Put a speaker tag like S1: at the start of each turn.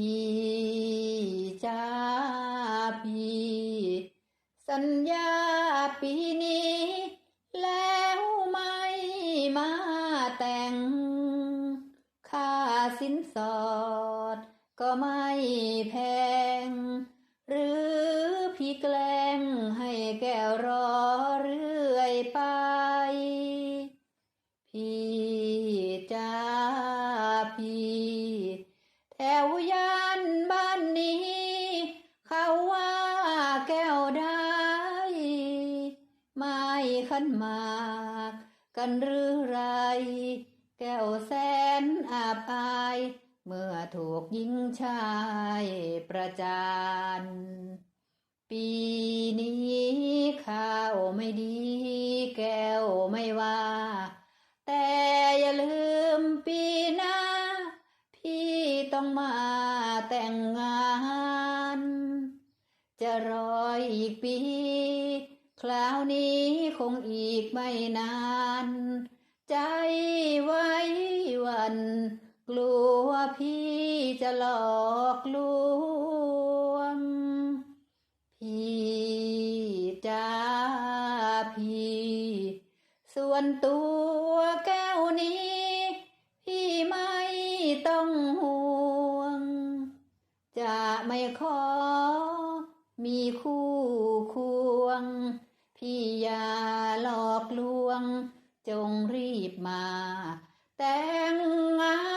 S1: พี่จ้าพี่สัญญาปีนี้ แล้วไม่มาแต่ง ค่าสินสอด ก็ไม่แพง หรือพี่แกล้งให้แก้วรอเรื่อยไป พี่จ้าพี่แถวย่า ขันมาก กันหรือไร แก้วแสนอาภาย เมื่อถูกยิงชายประจานปีนี้ข้าวไม่ดี แก้วไม่ว่า แต่อย่าลืมปีหน้า พี่ต้องมาแต่งงาน จะรออีกปี คราวนี้คงอีกไม่นาน ใจไว้วัน กลัวพี่จะหลอกลวง พี่จ้าพี่ ส่วนตัวแก้วนี้ พี่ไม่ต้องห่วง จะไม่ขอมีคู่ควง พี่ยาหลอกลวง จงรีบมา แต่งงาน